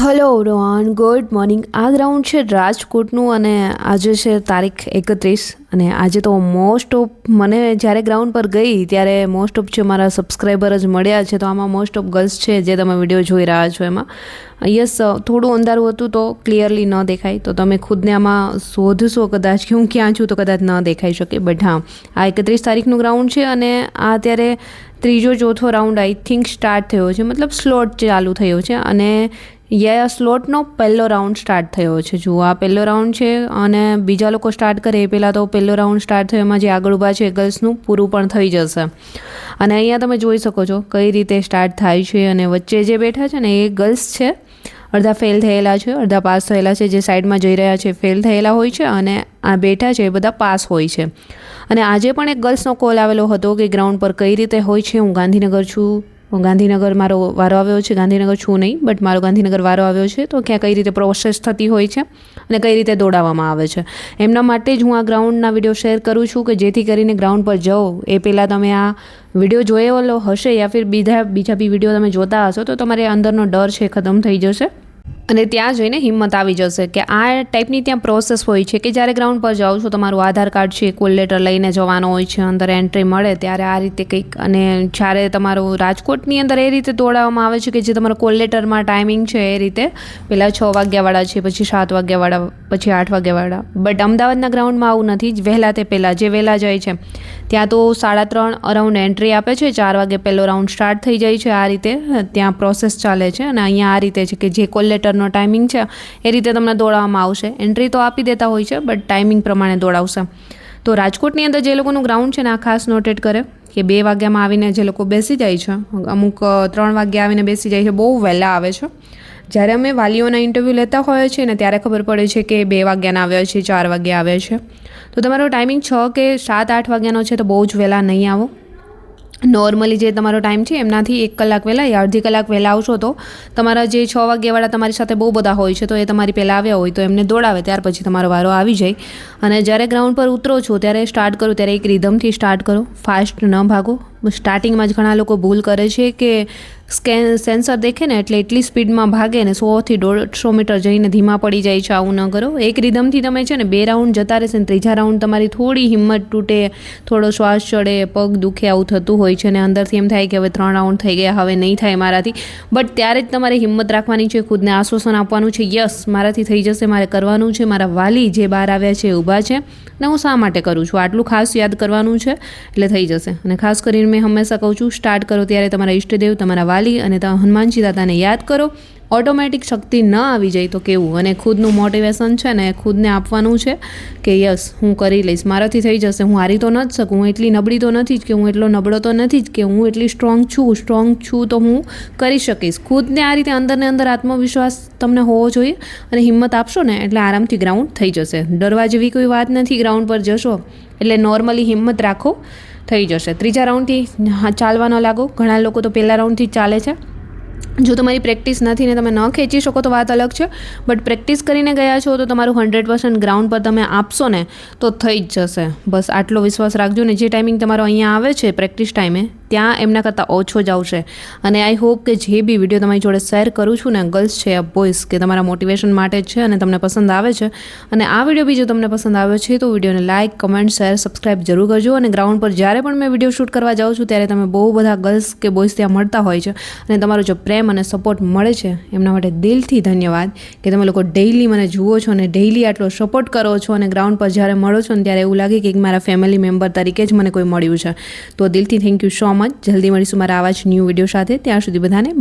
Hello Rohan good morning આ ground છે રાજકોટનું અને આજે છે તારીખ એકત્રીસ અને આજે તો મોસ્ટ ઓફ મને જ્યારે ગ્રાઉન્ડ પર ગઈ ત્યારે મોસ્ટ ઓફ છે મારા સબસ્ક્રાઈબર જ મળ્યા છે તો આમાં મોસ્ટ ઓફ ગર્લ્સ છે જે તમે વીડિયો જોઈ રહ્યા છો એમાં. યસ થોડું અંધારું હતું તો ક્લિયરલી ન દેખાય. તો તમે ખુદને આમાં શોધશો કદાચ કે હું ક્યાં છું તો કદાચ ન દેખાઈ શકે. બટ હા, આ એકત્રીસ તારીખનું ગ્રાઉન્ડ છે અને આ અત્યારે ત્રીજો ચોથો રાઉન્ડ આઈ થિંક સ્ટાર્ટ થયો છે. મતલબ સ્લોટ ચાલુ થયો છે અને યા સ્લોટનો પહેલો રાઉન્ડ સ્ટાર્ટ થયો છે. જુઓ, આ પહેલો રાઉન્ડ છે અને બીજા લોકો સ્ટાર્ટ કરે એ પહેલાં તો પહેલો રાઉન્ડ સ્ટાર્ટ થયો, એમાં જે આગળ ઊભા છે ગર્લ્સનું પૂરું પણ થઈ જશે. અને અહીંયા તમે જોઈ શકો છો કઈ રીતે સ્ટાર્ટ થાય છે અને વચ્ચે જે બેઠા છે ને એ ગર્લ્સ છે. અડધા ફેલ થયેલા છે, અડધા પાસ થયેલા છે, જે સાઈડમાં જઈ રહ્યા છે ફેલ થયેલા હોય છે અને આ બેઠા છે એ બધા પાસ હોય છે. અને આજે પણ એક ગર્લ્સનો કોલ આવેલો હતો કે ગ્રાઉન્ડ પર કઈ રીતે હોય છે, હું ગાંધીનગર છું. ગાંધીનગર મારો વારો આવ્યો છે, ગાંધીનગર છું નહીં બટ મારો ગાંધીનગર વારો આવ્યો છે, તો ક્યાં કઈ રીતે પ્રોસેસ થતી હોય છે અને કઈ રીતે દોડાવવામાં આવે છે. એમના માટે જ હું આ ગ્રાઉન્ડના વીડિયો શેર કરું છું કે જેથી કરીને ગ્રાઉન્ડ પર જાઓ. એ પહેલાં તમે આ વીડિયો જોયેલો હશે યા ફિર બીજા બીજા બી વીડિયો તમે જોતા હશો, તો તમારે અંદરનો ડર છે ખતમ થઈ જશે. અને ત્યાં જઈને હિંમત આવી જશે કે આ ટાઈપની ત્યાં પ્રોસેસ હોય છે કે જ્યારે ગ્રાઉન્ડ પર જાઓ છો, તમારું આધાર કાર્ડ છે કોલ લેટર લઈને જવાનો હોય છે, અંદર એન્ટ્રી મળે, ત્યારે આ રીતે કંઈક અને જ્યારે તમારું રાજકોટની અંદર એ રીતે દોડાવવામાં આવે છે કે જે તમારો કોલ લેટરમાં ટાઈમિંગ છે એ રીતે પહેલાં છ વાગ્યાવાળા છે, પછી સાત વાગ્યાવાળા પછી આઠ વાગ્યાવાળા. બટ અમદાવાદના ગ્રાઉન્ડમાં આવું નથી. જ વહેલા તે પહેલાં, જે વહેલા જાય છે. ત્યાં તો સાડા ત્રણ અરાઉન્ડ એન્ટ્રી આપે છે. ચાર વાગે પહેલો રાઉન્ડ સ્ટાર્ટ થઈ જાય છે આ રીતે. ત્યાં પ્રોસેસ ચાલે છે અને અહીંયા આ રીતે છે કે જે કોલ લેટરનો ટાઈમિંગ છે, એ રીતે તમને દોડાવવામાં આવશે. એન્ટ્રી તો આપી દેતા હોય છે બટ ટાઈમિંગ પ્રમાણે દોડાવશે. તો રાજકોટની અંદર જે લોકોનું ગ્રાઉન્ડ છે ને, આ ખાસ નોટેડ કરે કે બે વાગ્યામાં આવીને જે લોકો બેસી જાય છે. અમુક ત્રણ વાગ્યા આવીને બેસી જાય છે. બહુ વહેલા આવે છે. જ્યારે અમે વાલીઓના ઇન્ટરવ્યૂ લેતા હોઈએ છીએ ને ત્યારે ખબર પડે છે કે બે વાગ્યાના આવ્યા છે, ચાર વાગ્યા આવ્યા છે. તો તમારો ટાઈમિંગ છ કે સાત, આઠ વાગ્યાનો છે તો બહુ જ વહેલા નહીં આવો. નોર્મલી જે તમારો ટાઈમ છે એમનાથી એક કલાક વહેલા યા અડધી કલાક વહેલા આવશો તો તમારા જે છ વાગ્યાવાળા તમારી સાથે બહુ બધા હોય છે તો એ તમારી પહેલાં આવ્યા હોય તો એમને દોડાવે, ત્યાર પછી તમારો વારો આવી જાય. અને જ્યારે ગ્રાઉન્ડ પર ઉતરો છો, ત્યારે સ્ટાર્ટ કરો, ત્યારે એક રિધમથી સ્ટાર્ટ કરો. ફાસ્ટ ન ભાગો. સ્ટાર્ટિંગમાં જ ઘણા લોકો ભૂલ કરે છે કે સ્કેન, સેન્સર દેખે ને એટલે એટલી સ્પીડમાં ભાગે ને સોથી દોઢસો મીટર જઈને ધીમા પડી જાય છે આવું ન કરો. એક રિધમથી તમે છે ને બે રાઉન્ડ જતા રહેશે ને ત્રીજા રાઉન્ડ તમારી થોડી હિંમત તૂટે, થોડો શ્વાસ ચડે, પગ દુખે આવું થતું હોય છે અને અંદરથી એમ થાય કે હવે ત્રણ રાઉન્ડ થઈ ગયા, હવે નહીં થાય મારાથી. બટ ત્યારે જ તમારે હિંમત રાખવાની છે, ખુદને આશ્વાસન આપવાનું છે, યસ, મારાથી થઈ જશે, મારે કરવાનું છે, મારા વાલી જે બહાર આવ્યા છે ઊભા છે ને હું શા માટે કરું છું? આટલું ખાસ યાદ કરવાનું છે એટલે થઈ જશે. અને ખાસ કરીને મેં હંમેશા કહું છું સ્ટાર્ટ કરો ત્યારે તમારા ઈષ્ટદેવ, તમારા વાલી અને હનુમાનજી દાદાને યાદ કરો. ઓટોમેટિક શક્તિ ન આવી જાય તો કેવું? અને ખુદનું મોટિવેશન છે ને ખુદને આપવાનું છે કે યસ હું કરી લઈશ. મારાથી થઈ જશે. હું હારી તો ન જ શકું. હું એટલી નબળી તો નથી જ કે હું એટલો નબળો તો નથી જ કે હું એટલી સ્ટ્રોંગ છું. સ્ટ્રોંગ છું તો હું કરી શકીશ. ખુદને આ રીતે અંદરને અંદર આત્મવિશ્વાસ તમને હોવો જોઈએ અને હિંમત આપશો ને એટલે આરામથી ગ્રાઉન્ડ થઈ જશે. ડરવા જેવી કોઈ વાત નથી. ગ્રાઉન્ડ પર જશો એટલે નોર્મલી હિંમત રાખો. થઈ જશે. ત્રીજા રાઉન્ડથી ચાલવા ન લાગો. ઘણા લોકો તો પહેલા રાઉન્ડથી ચાલે છે. જો તમારી પ્રેક્ટિસ નથી ને તમે ન ખેંચી શકો તો વાત અલગ છે. બટ પ્રેક્ટિસ કરીને ગયા છો તો તમારું હંડ્રેડ પર્સન્ટ ગ્રાઉન્ડ પર તમે આપશો ને, તો થઈ જ જશે. બસ આટલો વિશ્વાસ રાખજો ને, જે ટાઈમિંગ તમારો અહીંયા આવે છે પ્રેક્ટિસ ટાઈમે ત્યાં એમના કરતાં ઓછો જ આવશે. અને આઈ હોપ કે જે બી વીડિયો તમારી જોડે શેર કરું છું ને ગર્લ્સ છે યા બોಯ್સ કે તમારા મોટિવેશન માટે છે અને તમને પસંદ આવે છે. અને આ વીડિયો બી જો તમને પસંદ આવ્યો છે, તો વિડીયોને લાઇક કમેન્ટ શેર સબસ્ક્રાઇબ જરૂર કરજો. અને ગ્રાઉન્ડ પર જ્યારે પણ મેં વીડિયો શૂટ કરવા જાઉં છું, ત્યારે તમે બહુ બધા ગર્લ્સ કે બોಯ್સ ત્યાં મળતા હોય છે. અને તમારો જો પ્રેમ અને સપોર્ટ મળે છે, એમના માટે દિલથી ધન્યવાદ કે તમે લોકો ડેઈલી મને જુઓ છો અને ડેઈલી આટલો સપોર્ટ કરો છો અને ગ્રાઉન્ડ પર જ્યારે મળો છો ને, ત્યારે એવું લાગે કે મારા ફેમિલી મેમ્બર તરીકે જ મને કોઈ મળ્યું છે. તો દિલથી થેન્ક યુ સો મચ જલ્દી મળીશું મારા આવા જ ન્યૂ વીડિયો સાથે. ત્યાં સુધી બધાને